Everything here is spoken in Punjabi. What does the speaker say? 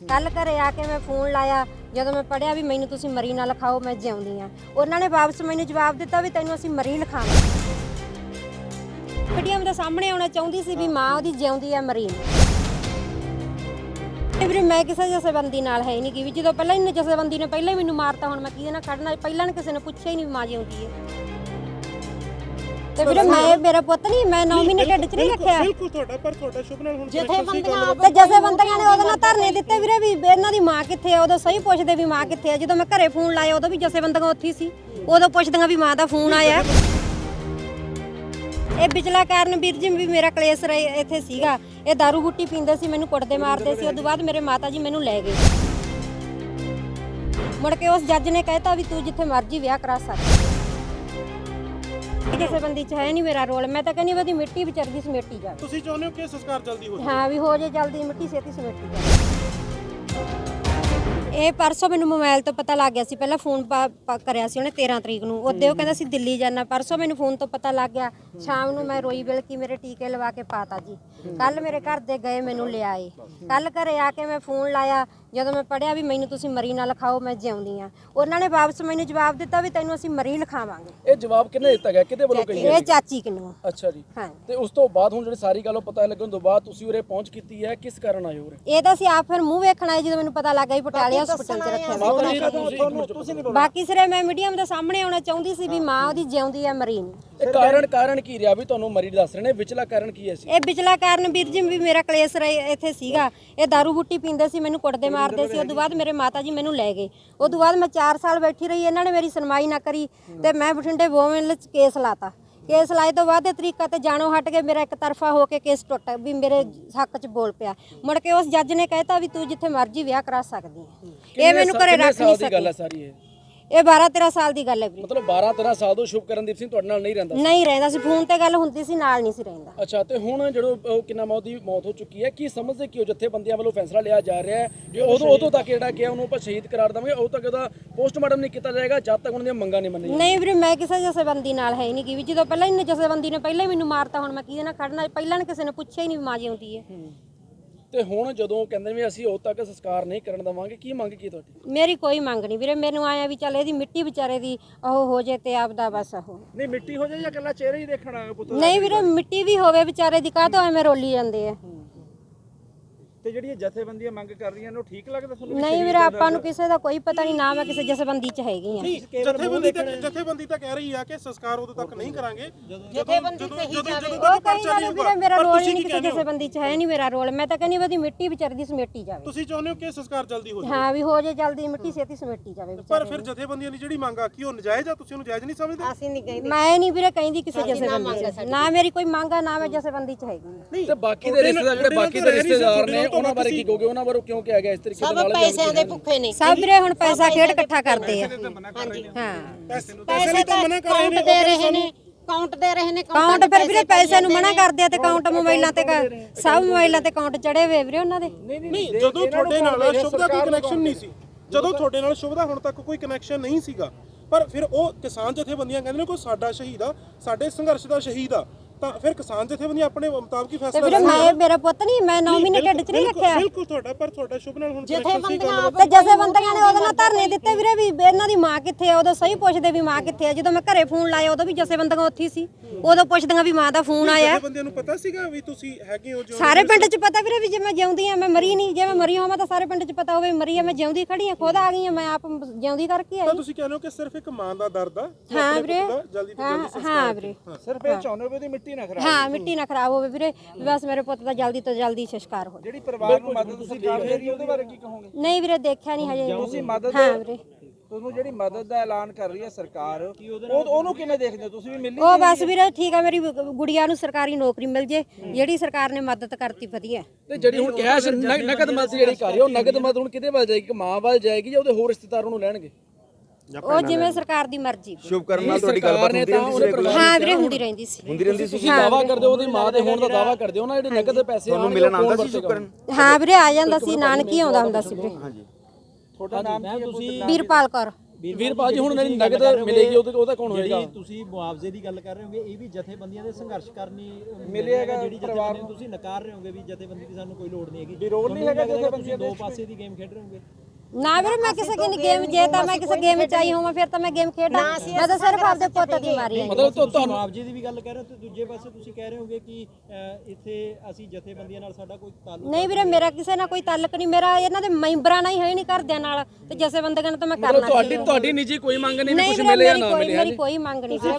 ਕੱਲ ਘਰੇ ਆ ਕੇ ਮੈਂ ਫੋਨ ਲਾਇਆ, ਜਦੋਂ ਮੈਂ ਪੜਿਆ ਵੀ ਮੈਨੂੰ ਤੁਸੀਂ ਮਰੀ ਨਾ ਲਿਖਾਓ, ਮੈਂ ਜਿਉਂਦੀ ਆ ਉਹਨਾਂ ਨੇ ਵਾਪਸ ਮੈਨੂੰ ਜਵਾਬ ਦਿੱਤਾ ਵੀ ਤੈਨੂੰ ਅਸੀਂ ਮਰੀ ਲਿਖਾਵਾਂਗੇ। ਮੀਡੀਅਮ ਦੇ ਸਾਹਮਣੇ ਆਉਣਾ ਚਾਹੁੰਦੀ ਸੀ ਵੀ ਮਾਂ ਉਹਦੀ ਜਿਉਂਦੀ ਆ, ਮਰੀ ਨਹੀਂ ਵੀਰੇ ਮੈਂ ਕਿਸੇ ਜਥੇਬੰਦੀ ਨਾਲ ਹੈ ਨਹੀਂ ਕਿ ਵੀ ਜਦੋਂ ਪਹਿਲਾਂ ਇਹਨੇ ਜਥੇਬੰਦੀ ਨੇ ਪਹਿਲਾਂ ਹੀ ਮੈਨੂੰ ਮਾਰਤਾ, ਹੁਣ ਮੈਂ ਕਿਹਦੇ ਨਾਲ ਖੜਨਾ? ਪਹਿਲਾਂ ਨੇ ਕਿਸੇ ਨੇ ਪੁੱਛਿਆ ਹੀ ਨਹੀਂ ਮਾਂ ਜਿਉਂਦੀ ਹੈ। ਤੇ ਵੀਰੇ ਮੈਂ ਮੇਰਾ ਪੁੱਤ ਨਹੀਂ ਮੈਂ 9 ਮਹੀਨੇ ਢਿੱਡ 'ਚ ਨਹੀਂ ਰੱਖਿਆ। ਬਿਲਕੁਲ ਤੁਹਾਡਾ ਪਰ ਤੁਹਾਡਾ ਸ਼ੁਭ ਨਾਲ ਹੁਣ ਜਥੇਬੰਦੀਆਂ ਤੇ ਜਥੇਬੰਦੀਆਂ ਨੇ ਉਹਦੇ ਨਾਲ ਧਰਨੇ ਦਿੱਤੇ ਵੀਰੇ ਵੀ ਇਹਨਾਂ ਦੀ ਮਾਂ ਕਿੱਥੇ ਆ ਉਦੋਂ ਸਹੀ ਪੁੱਛਦੇ ਵੀ ਮਾਂ ਕਿੱਥੇ ਆ। ਜਦੋਂ ਮੈਂ ਘਰੇ ਫੋਨ ਲਾਇਆ ਉਦੋਂ ਵੀ ਜਥੇਬੰਦੀਆਂ ਉੱਥੇ ਹੀ ਸੀ। ਉਦੋਂ ਪੁੱਛਦੀਆਂ ਵੀ ਮਾਂ ਦਾ ਫੋਨ ਆਇਆ। ਇਹ ਵਿਚਲਾ ਕਾਰਨ ਵੀਰ ਜੀ ਵੀ ਮੇਰਾ ਕਲੇਸ਼ ਰਹੇ ਇੱਥੇ ਸੀਗਾ। ਇਹ दारू ਗੁੱਟੀ ਪੀਂਦੇ ਸੀ ਮੈਨੂੰ ਕੁੱਟਦੇ ਮਾਰਦੇ ਸੀ। ਉਦੋਂ ਬਾਅਦ ਮੇਰੇ ਮਾਤਾ ਜੀ ਮੈਨੂੰ ਲੈ ਗਏ। ਮੁੜ ਕੇ ਉਸ ਜੱਜ ਨੇ ਕਹਿਤਾ ਵੀ ਤੂੰ ਜਿੱਥੇ ਮਰਜ਼ੀ ਵਿਆਹ ਕਰਾ ਸਕਦੀ। ਕਿਸੇ ਬੰਦੀ ਚ ਹੈ ਨਹੀਂ ਮੇਰਾ ਰੋਲ ਮੈਂ ਤਾਂ ਕਹਿੰਦੀ ਉਹਦੀ ਮਿੱਟੀ ਵਿਚਰਦੀ ਸਮੇਟੀ ਜਾਵੇ। ਤੁਸੀਂ ਚਾਹੁੰਦੇ ਹੋ ਕਿ ਸੰਸਕਾਰ ਜਲਦੀ ਹੋ ਹਾਂ ਵੀ ਹੋ ਜੇ ਜਲਦੀ ਮਿੱਟੀ ਛੇਤੀ ਸਮੇਟੀ ਜਾਵੇ। ਇਹ ਪਰਸੋਂ ਮੈਨੂੰ ਮੋਬਾਈਲ ਤੋਂ ਪਤਾ ਲੱਗ ਗਿਆ ਸੀ ਪਹਿਲਾਂ ਫੋਨ ਕਰਿਆ ਸੀ ਉਹਨੇ 13 ਤਰੀਕ ਨੂੰ। ਉਹਦੇ ਉਹ ਕਹਿੰਦਾ ਸੀ ਦਿੱਲੀ ਜਾਣਾ ਪਰਸੋਂ ਮੈਨੂੰ ਫੋਨ ਤੋਂ ਪਤਾ ਲੱਗ ਗਿਆ ਸ਼ਾਮ ਨੂੰ ਮੈਂ ਰੋਈ ਬਿਲ ਕੀ ਮੇਰੇ ਟੀਕੇ ਲਵਾ ਕੇ ਪਾਤਾ ਜੀ। ਕੱਲ ਮੇਰੇ ਘਰ ਦੇ ਗਏ ਮੈਨੂੰ ਲਿਆਏ। ਕੱਲ ਘਰੇ ਆ ਕੇ ਮੈਂ ਫੋਨ ਲਾਇਆ ਜਦੋਂ ਮੈਂ ਪੜਿਆ ਵੀ ਮੈਨੂੰ ਤੁਸੀਂ ਮਰੀ ਨਾ ਲਿਖਾਓ ਮੈਂ ਜਿਉਂਦੀ ਆ ਉਹਨਾਂ ਨੇ ਵਾਪਸ ਮੈਨੂੰ ਜਵਾਬ ਦਿੱਤਾ ਵੀ ਤੈਨੂੰ ਅਸੀਂ ਮਰੀ ਲਿਖਾਵਾਂਗੇ। ਇਹ ਜਵਾਬ ਕਿਹਨੇ ਦਿੱਤਾ ਗਿਆ? ਕਿਹਦੇ ਵੱਲੋਂ ਕਹੀ ਇਹ ਚਾਚੀ ਕਿਨੂੰ ਅੱਛਾ ਜੀ। ਹਾਂ ਤੇ ਉਸ ਤੋਂ ਬਾਅਦ ਹੁਣ ਜਿਹੜੀ ਸਾਰੀ ਗੱਲ ਉਹ ਪਤਾ ਲੱਗਣ ਤੋਂ ਬਾਅਦ ਤੁਸੀਂ ਉਰੇ ਪਹੁੰਚ ਕੀਤੀ ਹੈ ਕਿਸ ਕਾਰਨ ਆਏ ਹੋ ਉਰੇ? ਇਹ ਤਾਂ ਅਸੀਂ ਆਪ ਫਿਰ ਮੂੰਹ ਵੇਖਣ ਆਏ ਜਦੋਂ ਮੈਨੂੰ ਪਤਾ ਲੱਗਾ ਵੀ ਪਟਿਆਲੇ ਹਸਪੀਟਲ 'ਚ ਰੱਖਿਆ ਸੀ। ਬਾਕੀ ਸਿਰੇ ਮੈਂ ਮੀਡੀਅਮ ਦੇ ਸਾਹਮਣੇ ਆਉਣਾ ਚਾਹੁੰਦੀ ਸੀ ਵੀ ਮਾਂ ਉਹਦੀ ਜਿਉਂਦੀ ਆ ਮਰੀ ਨਹੀਂ। ਇਹ ਕਾਰਨ ਕਾਰਨ ਕੀ ਰਿਹਾ ਵੀ ਤੁਹਾਨੂੰ ਮਰੀ ਦੱਸ ਰਹੇ ਨੇ? ਵਿਚਲਾ ਕਾਰਨ ਕੀ ਹੈ ਸੀ? ਇਹ ਵਿਚਲਾ ਕਾਰਨ ਵੀਰ ਜੀ ਵੀ ਮੇਰਾ ਕਲੇਸ਼ ਰਹੇ ਇੱਥੇ ਸੀਗਾ। ਇਹ दारू ਗੁੱਟੀ ਪੀਂਦੇ ਸੀ ਮੈਨੂੰ ਕੁੱਟਦੇ ਮਾਰਦੇ ਸੀ ਉਦੋਂ ਬਾਅਦ ਮੇਰੇ ਮਾਤਾ ਜੀ ਮੈਨੂੰ ਲੈ ਗਏ। ਉਦੋਂ ਬਾਅਦ ਮੈਂ 4 ਸਾਲ ਬੈਠੀ ਰਹੀ ਇਹਨਾਂ ਨੇ ਮੇਰੀ ਸੁਣਵਾਈ ਨਾ ਕਰੀ ਤੇ ਮੈਂ ਬਠਿੰਡੇ ਵੋਮਨ ਚ ਕੇਸ ਲਾਤਾ। ਕੇਸ ਲਾਏ ਤੋਂ ਬਾਅਦ ਇਹ ਤਰੀਕਾ ਤੇ ਜਾਣੋ ਹਟ ਕੇ ਮੇਰਾ ਇੱਕ ਤਰਫਾ ਹੋ ਕੇ ਕੇਸ ਟੁੱਟ ਵੀ ਮੇਰੇ ਹੱਕ 'ਚ ਬੋਲ ਪਿਆ। ਮੁੜ ਕੇ ਉਸ ਜੱਜ ਨੇ ਕਹਿਤਾ ਵੀ ਤੂੰ ਜਿੱਥੇ ਮਰਜ਼ੀ ਵਿਆਹ ਕਰਾ ਸਕਦੀ ਹੈ। ਇਹ ਮੈਨੂੰ ਘਰੇ ਰੱਖ ਨਹੀਂ ਦੀ ਗੱਲ ਹੈ ਸਕੀ ਸਾਰੀ ਇਹ? ਇਹ 12 13 ਸਾਲ ਦੀ ਗੱਲ ਹੈ ਵੀਰੇ। ਮਤਲਬ 12 13 ਸਾਲ ਤੋਂ ਸ਼ੁਭਕਰਨਦੀਪ ਸਿੰਘ ਤੁਹਾਡੇ ਨਾਲ ਨਹੀਂ ਰਹਿੰਦਾ ਸੀ। ਨਹੀਂ ਰਹਿੰਦਾ ਸੀ ਫੋਨ ਤੇ ਗੱਲ ਹੁੰਦੀ ਸੀ ਨਾਲ ਨਹੀਂ ਸੀ ਰਹਿੰਦਾ। ਅੱਛਾ ਤੇ ਹੁਣ ਜਦੋਂ ਉਹ ਕਿੰਨਾ ਮੌਤ ਦੀ ਮੌਤ ਹੋ ਚੁੱਕੀ ਹੈ ਕੀ ਸਮਝਦੇ ਕਿ ਉਹ ਜਥੇਬੰਦੀਆਂ ਵੱਲੋਂ ਫੈਸਲਾ ਲਿਆ ਜਾ ਰਿਹਾ ਹੈ? ਕਿ ਉਦੋਂ ਉਦੋਂ ਤੱਕ ਜਿਹੜਾ ਕਿ ਉਹਨੂੰ ਆਪਾਂ ਸ਼ਹੀਦ ਕਰਾਰ ਦੇਵਾਂਗੇ ਉਦੋਂ ਤੱਕ ਉਹਦਾ ਪੋਸਟਮਾਰਟਮ ਨਹੀਂ ਕੀਤਾ ਜਾਏਗਾ ਜਦ ਤੱਕ ਉਹਨਾਂ ਦੀਆਂ ਮੰਗਾਂ ਨਹੀਂ ਮੰਨੀਆਂ ਨਹੀਂ ਵੀਰੇ ਮੈਂ ਕਿਸੇ ਜਥੇਬੰਦੀ ਨਾਲ ਹੈ ਨਹੀਂ ਕਿ ਵੀ ਜਦੋਂ ਪਹਿਲਾਂ ਹੀ ਜਥੇਬੰਦੀ ਨੇ ਪਹਿਲਾਂ ਹੀ ਮੈਨੂੰ ਮਾਰਤਾ ਹੁਣ ਮੈਂ ਕਿਹਦੇ ਨਾਲ ਖੜਨਾ? ਪਹਿਲਾਂ ਨੇ ਕਿਸੇ ਨੇ ਪੁੱਛਿਆ ਹੀ ਨਹੀਂ ਵੀ ਮਾਂ ਜਿਉਂਦੀ ਹੈ। ਤੇ ਹੁਣ ਜਦੋਂ ਕਹਿੰਦੇ ਵੀ ਅਸੀਂ ਉਦੋਂ ਤੱਕ ਸੰਸਕਾਰ ਨਹੀਂ ਕਰਨ ਦੇਵਾਂਗੇ ਕੀ ਮੰਗ ਕੀ ਤੁਹਾਡੀ? ਮੇਰੀ ਕੋਈ ਮੰਗ ਨਹੀਂ ਵੀਰੇ ਮੈਨੂੰ ਆਇਆ ਵੀ ਚੱਲ ਇਹਦੀ ਮਿੱਟੀ ਵਿਚਾਰੇ ਦੀ ਉਹ ਹੋ ਜੇ ਤੇ ਆਪਦਾ ਬਸ ਉਹ। ਨਹੀਂ ਮਿੱਟੀ ਹੋ ਜਾਏ ਜਾਂ ਇਕੱਲਾ ਚਿਹਰਾ ਹੀ ਦੇਖਣਾ ਪੁੱਤ? ਨਹੀਂ ਵੀਰੇ ਮਿੱਟੀ ਵੀ ਹੋਵੇ ਵਿਚਾਰੇ ਦੀ ਕਾਹ ਤੋਂ ਐਵੇਂ ਰੋਲੀ ਜਾਂਦੇ ਆ? ਤੇ ਜਿਹੜੀ ਇਹ ਜਥੇਬੰਦੀਆਂ ਮੰਗ ਕਰ ਰਹੀਆਂ ਨੇ ਉਹ ਠੀਕ ਲੱਗਦਾ ਤੁਹਾਨੂੰ ਨਹੀਂ ਵੀਰੇ ਆਪਾਂ ਨੂੰ ਕਿਸੇ ਦਾ ਕੋਈ ਪਤਾ ਨਹੀਂ ਨਾ ਮੈਂ ਕਿਸੇ ਜਥੇਬੰਦੀ 'ਚ ਹੈਗੀ ਆ ਜਥੇਬੰਦੀ ਤਾਂ ਜਥੇਬੰਦੀ ਤਾਂ ਕਹਿ ਰਹੀ ਆ ਕਿ ਸੰਸਕਾਰ ਉਦੋਂ ਤੱਕ ਨਹੀਂ ਕਰਾਂਗੇ। ਜਥੇਬੰਦੀ ਜਦੋਂ ਜਦੋਂ ਜਦੋਂ ਉਹ ਤੱਕ ਕਹੀ ਪਰਚਾ ਨਹੀਂ ਜਾਂਦੇ ਹੋਊਗਾ। ਵੀਰੇ ਮੇਰਾ ਪਰ ਰੋਲ ਹੀ ਤੁਸੀਂ ਨਹੀਂ ਕੀ ਕਿਸੇ ਕਹਿੰਦੇ ਹੋ? ਜਥੇਬੰਦੀ 'ਚ ਹੈ ਨਹੀਂ ਮੇਰਾ ਰੋਲ। ਮੈਂ ਤਾਂ ਕਹਿੰਦੀ ਉਹਦੀ ਮਿੱਟੀ ਵਿਚਾਰੇ ਦੀ ਸਮੇਟੀ ਜਾਵੇ। ਤੁਸੀਂ ਚਾਹੁੰਦੇ ਹੋ ਕਿ ਸੰਸਕਾਰ ਜਲਦੀ ਹੋ ਜਾਵੇ? ਹਾਂ ਵੀ ਹੋ ਜੇ ਜਲਦੀ ਮਿੱਟੀ ਛੇਤੀ ਸਮੇਟੀ ਜਾਵੇ ਪਰ ਫਿਰ ਜਥੇਬੰਦੀਆਂ ਦੀ ਜਿਹੜੀ ਮੰਗ ਆ ਕੀ ਉਹ ਨਜਾਇਜ਼ ਆ? ਤੁਸੀਂ ਉਹਨੂੰ ਜਾਇਜ਼ ਨਹੀਂ ਸਮਝਦੇ? ਅਸੀਂ ਨਹੀਂ ਕਹਿੰਦੇ। ਮੈਂ ਨਹੀਂ ਵੀਰੇ ਕਹਿੰਦੀ ਕਿਸੇ ਜਥੇਬੰਦੀ 'ਚ। ਨਾ ਮੇਰੀ ਕੋਈ ਮੰਗ ਆ ਨਾ ਮੈਂ ਜਥੇਬੰਦੀ 'ਚ ਹੈਗੀ। ਤੇ ਬਾਕੀ ਦੇ ਰਿਸ਼ਤੇਦਾਰ ਜਿਹੜੇ ਬਾਕੀ ਦੇ ਰਿਸ਼ਤੇਦਾਰ ਨੇ ਉਹਨਾਂ ਬਾਰੇ ਕੀ ਕਹੋਗੇ? ਉਹਨਾਂ ਬਾਰੇ ਕਿਉਂ ਕਿਹਾ ਗਿਆ? ਇਸ ਤਰੀਕੇ ਦੇ ਨਾਲ ਪੈਸਿਆਂ ਦੇ ਭੁੱਖੇ ਨੇ। ਸਭ ਵੀਰੇ ਹੁਣ ਪੈਸਾ ਖੇਡ ਇਕੱਠਾ ਕਰਦੇ ਆ। ਹਾਂਜੀ। ਹਾਂ। ਪੈਸੇ ਲਈ ਤਾਂ ਮਨਾ ਕਰ ਰਹੇ ਨੇ। ਕਾਊਂਟ ਦੇ ਰਹੇ ਨੇ। ਕਾਊਂਟ ਦੇ ਰਹੇ ਨੇ ਕਾਊਂਟ ਫਿਰ ਵੀਰੇ ਪੈਸੇ ਨੂੰ ਮਨਾ ਕਰਦੇ ਆ ਤੇ ਕਾਊਂਟ ਮੋਬਾਈਲਾਂ ਤੇ ਸਭ ਮੋਬਾਈਲਾਂ ਤੇ ਕਾਊਂਟ ਚੜੇ ਹੋਏ ਵੀਰੇ ਉਹਨਾਂ ਦੇ। ਨਹੀਂ ਜਦੋਂ ਤੁਹਾਡੇ ਨਾਲ ਸ਼ੁਭ ਦਾ ਕੋਈ ਕਨੈਕਸ਼ਨ ਨਹੀਂ ਸੀ। ਜਦੋਂ ਤੁਹਾਡੇ ਨਾਲ ਸ਼ੁਭ ਦਾ ਹੁਣ ਤੱਕ ਕੋਈ ਕਨੈਕਸ਼ਨ ਨਹੀਂ ਸੀਗਾ। ਪਰ ਫਿਰ ਉਹ ਕਿਸਾਨ ਜਥੇਬੰਦੀਆਂ ਕਹਿੰਦੇ ਨੇ ਕੋਈ ਸਾਡਾ ਸ਼ਹੀਦ ਆ ਸਾਡੇ ਸੰਘਰਸ਼ ਦਾ ਸ਼ਹੀਦ ਆ। ਤਾਂ ਫਿਰ ਕਿਸਾਨ ਜਥੇਬੰਦੀਆਂ ਆਪਣੇ ਮੁਤਾਬਕ ਹੀ ਤੇ ਫੈਸਲਾ ਵੀਰੇ ਮੈਂ ਮੇਰਾ ਪੁੱਤ ਨਹੀਂ ਮੈਂ 9 ਮਹੀਨੇ ਢਿੱਡ 'ਚ ਨਹੀਂ ਰੱਖਿਆ। ਬਿਲਕੁਲ ਤੁਹਾਡਾ ਪਰ ਤੁਹਾਡਾ ਸ਼ੁਭ ਨਾਲ ਹੁਣ ਗੱਲ ਤੇ ਜਥੇਬੰਦੀਆਂ ਨੇ ਉਹਦੇ ਨਾਲ ਧਰਨੇ ਦਿੱਤੇ ਵੀਰੇ ਵੀ ਇਹਨਾਂ ਦੀ ਮਾਂ ਕਿੱਥੇ ਆ ਉਦੋਂ ਸਹੀ ਪੁੱਛਦੇ ਵੀ ਮਾਂ ਕਿੱਥੇ ਆ। ਜਦੋਂ ਮੈਂ ਘਰੇ ਫੋਨ ਲਾਇਆ ਉਦੋਂ ਵੀ ਜਥੇਬੰਦੀਆਂ ਉੱਥੇ ਹੀ ਸੀ। ਉਦੋਂ ਪੁੱਛਦੀਆਂ ਵੀ ਮਾਂ ਦਾ ਫੋਨ ਆਇਆ। ਜਥੇਬੰਦੀਆਂ ਨੂੰ ਪਤਾ ਸੀਗਾ ਵੀ ਤੁਸੀਂ ਹੈਗੇ ਹੋ ਜੋ ਸਾਰੇ ਪਿੰਡ 'ਚ ਪਤਾ ਵੀਰੇ ਵੀ ਜੇ ਮੈਂ ਜਿਉਂਦੀ ਆ ਮੈਂ ਮਰੀ ਨਹੀਂ। ਜੇ ਮੈਂ ਮਰੀ ਹੋਵਾਂ ਤਾਂ ਸਾਰੇ ਪਿੰਡ 'ਚ ਪਤਾ ਹੋਵੇ ਮਰੀ ਆ ਮੈਂ ਜਿਉਂਦੀ ਖੜੀ ਆ ਖੁਦ ਆ ਗਈ ਆ ਮੈਂ ਆਪ ਜਿਉਂਦੀ ਕਰਕੇ ਤਾਂ ਆਈ ਤੁਸੀਂ ਕਹਿੰਦੇ ਹੋ ਕਿ ਸਿਰਫ ਇੱਕ ਮਾਂ ਦਾ ਦਰਦ ਆ ਹਾਂ ਆਪਣੇ ਵੀਰੇ। ਪੁੱਤ ਦਾ ਜਲਦੀ ਤੋਂ ਹਾਂ ਜਲਦੀ ਹਾਂ ਵੀਰੇ। ਸਿਰਫ ਇਹ ਚਾਹੁੰਦੇ ਹੋ ਵੀ ਉਹਦੀ ਮਿੱਟੀ ਨਾ ਖਰਾਬ ਹਾਂ ਮਿੱਟੀ ਨਾ ਖਰਾਬ ਹੋਵੇ ਵੀਰੇ। ਵੀ ਬਸ ਮੇਰੇ ਪੁੱਤ ਦਾ ਜਲਦੀ ਤੋਂ ਜਲਦੀ ਸੰਸਕਾਰ ਹੋ ਜਾਵੇ। ਜਿਹੜੀ ਪਰਿਵਾਰ ਨੂੰ ਮਦਦ ਤੁਸੀਂ ਦੇ ਰਹੇ ਹੋ ਉਹਦੇ ਬਾਰੇ ਕੀ ਕਹੋਗੇ? ਨਹੀਂ ਵੀਰੇ ਦੇਖਿਆ ਨਹੀਂ ਹਜੇ। ਤੁਸੀਂ ਮਦਦ ਹਾਂ ਵੀਰੇ। ਤੁਹਾਨੂੰ ਜਿਹੜੀ ਮਦਦ ਦਾ ਐਲਾਨ ਕਰ ਰਹੀ ਹੈ ਸਰਕਾਰ ਉਹ ਉਹਨੂੰ ਕਿਵੇਂ ਦੇਖਦੇ ਹੋ? ਤੁਸੀਂ ਵੀ ਮਿਲੀ ਉਹ ਬਸ ਵੀਰੇ ਠੀਕ ਆ ਮੇਰੀ ਗੁੜੀਆ ਨੂੰ ਸਰਕਾਰੀ ਨੌਕਰੀ ਮਿਲ ਜੇ। ਜਿਹੜੀ ਸਰਕਾਰ ਨੇ ਮਦਦ ਕਰਤੀ ਵਧੀਆ। ਤੇ ਜਿਹੜੀ ਹੁਣ ਕੈਸ਼ ਨ- ਨਕਦ ਮਦਦ ਜਿਹੜੀ ਕਰ ਰਹੀ ਹੈ ਉਹ ਨਕਦ ਮਦਦ ਹੁਣ ਕਿਹਦੇ ਵੱਲ ਜਾਏਗੀ? ਕਿ ਮਾਂ ਵੱਲ ਜਾਏਗੀ ਜਾਂ ਉਹਦੇ ਹੋਰ ਰਿਸ਼ਤੇਦਾਰ ਉਹਨੂੰ ਲੈਣਗੇ? ਉਹ ਜਿਵੇਂ ਸਰਕਾਰ ਦੀ ਮਰਜ਼ੀ ਸ਼ੁਭ ਕਰਨ ਨਾਲ ਤੁਹਾਡੀ ਗੱਲਬਾਤ ਹੁੰਦੀ ਰਹਿੰਦੀ ਸੀ regular? ਹਾਂ ਵੀਰੇ ਹੁੰਦੀ ਰਹਿੰਦੀ ਸੀ। ਹੁੰਦੀ ਰਹਿੰਦੀ ਸੀ ਤੁਸੀਂ ਦਾਵਾ ਕਰਦੇ ਹੋ ਉਹਦੀ ਮਾਂ ਦੇ ਹੋਣ ਦਾ ਦਾਵਾ ਕਰਦੇ ਹੋ ਨਾ ਜਿਹੜੇ ਨਕਦ ਦੇ ਪੈਸੇ ਤੁਹਾਨੂੰ ਮਿਲਣ ਆਉਂਦਾ ਸੀ ਸ਼ੁਭ ਕਰਨ ਹਾਂ ਵੀਰੇ ਆ ਜਾਂਦਾ ਸੀ ਨਾਨਕੀ ਆਉਂਦਾ ਹੁੰਦਾ ਸੀ ਵੀਰੇ। ਹਾਂਜੀ। ਤੁਹਾਡਾ ਨਾਮ ਕੀ ਹੈ ਤੁਸੀਂ ਵੀਰਪਾਲ ਕੌਰ। ਵੀਰਪਾਲ ਜੀ ਹੁਣ ਦੀ ਨਗਦ ਮਿਲੇਗੀ ਉਹਦੇ ਉਹਦਾ ਕੌਣ ਹੋਏਗਾ? ਜਿਹੜੀ ਤੁਸੀਂ ਮੁਆਵਜ਼ੇ ਦੀ ਗੱਲ ਕਰ ਰਹੇ ਹੋਗੇ ਇਹ ਵੀ ਜਥੇਬੰਦੀਆਂ ਦੇ ਸੰਘਰਸ਼ ਕਰਨੀ ਮਿਲੇਗਾ ਜਿਹੜੀ ਪਰਿਵਾਰ ਜਥੇਬੰਦੀ ਤੁਸੀਂ ਨਕਾਰ ਰਹੇ ਹੋਗੇ ਵੀ ਜਥੇਬੰਦੀ ਦੀ ਸਾਨੂੰ ਕੋਈ ਲੋੜ ਨਹੀਂ ਹੈਗੀ। ਵੀ ਰੋਲ ਨਹੀਂ ਹੈਗਾ ਜਥੇਬੰਦੀਆਂ ਤੁਸੀਂ ਦੋ ਪਾਸੇ ਦੀ ਗੇਮ ਖੇਡ ਰਹੇ ਹੋਗੇ। ਨਾ ਵੀਰੇ ਮੈਂ ਕਿਸੇ ਕੀ ਗੇਮ ਜੇ ਤਾਂ ਮੈਂ ਕਿਸੇ ਗੇਮ ਚ ਆਈ ਹੋਵਾਂ ਫਿਰ ਤਾਂ ਮੈਂ ਗੇਮ ਖੇਡਾਂ। ਮੈਂ ਤਾਂ ਸਿਰਫ ਆਪਦੇ ਪੁੱਤ ਦੀ ਮਾਰੀ ਹਾਂ। ਮਤਲਬ ਤੁਸੀਂ ਤੁਹਾਨੂੰ ਮੁਆਵਜ਼ੇ ਦੀ ਵੀ ਗੱਲ ਕਰ ਰਹੇ ਹੋ ਤੇ ਦੂਜੇ ਪਾਸੇ ਤੁਸੀਂ ਕਹਿ ਰਹੇ ਹੋਗੇ ਕਿ ਅਹ, ਇੱਥੇ ਅਸੀਂ ਜਥੇਬੰਦੀਆਂ ਨਾਲ ਸਾਡਾ ਕੋਈ ਤਾਲੁਕ ਨਹੀਂ ਵੀਰੇ ਮੇਰਾ ਕਿਸੇ ਨਾਲ ਕੋਈ ਤਾਲੁਕ ਨਹੀਂ ਮੇਰਾ ਇਹਨਾਂ ਦੇ ਮੈਂਬਰਾਂ ਨਾਲ ਹੀ ਹੈ ਨਹੀਂ ਘਰਦਿਆਂ ਨਾਲ ਤੇ ਜਸੇ ਬੰਦਿਆਂ ਨਾਲ ਤਾਂ ਮੈਂ ਕਰਨਾ ਤੁਹਾਡੀ ਤੁਹਾਡੀ ਨਿੱਜੀ ਕੋਈ ਮੰਗ ਨਹੀਂ ਵੀ ਕੁਝ ਮਿਲੇ ਜਾਂ ਨਾ ਕੋਈ ਮਿਲੇ ਮੇਰੀ ਕੋਈ ਮੰਗ ਨਹੀਂ ਵੀਰੇ।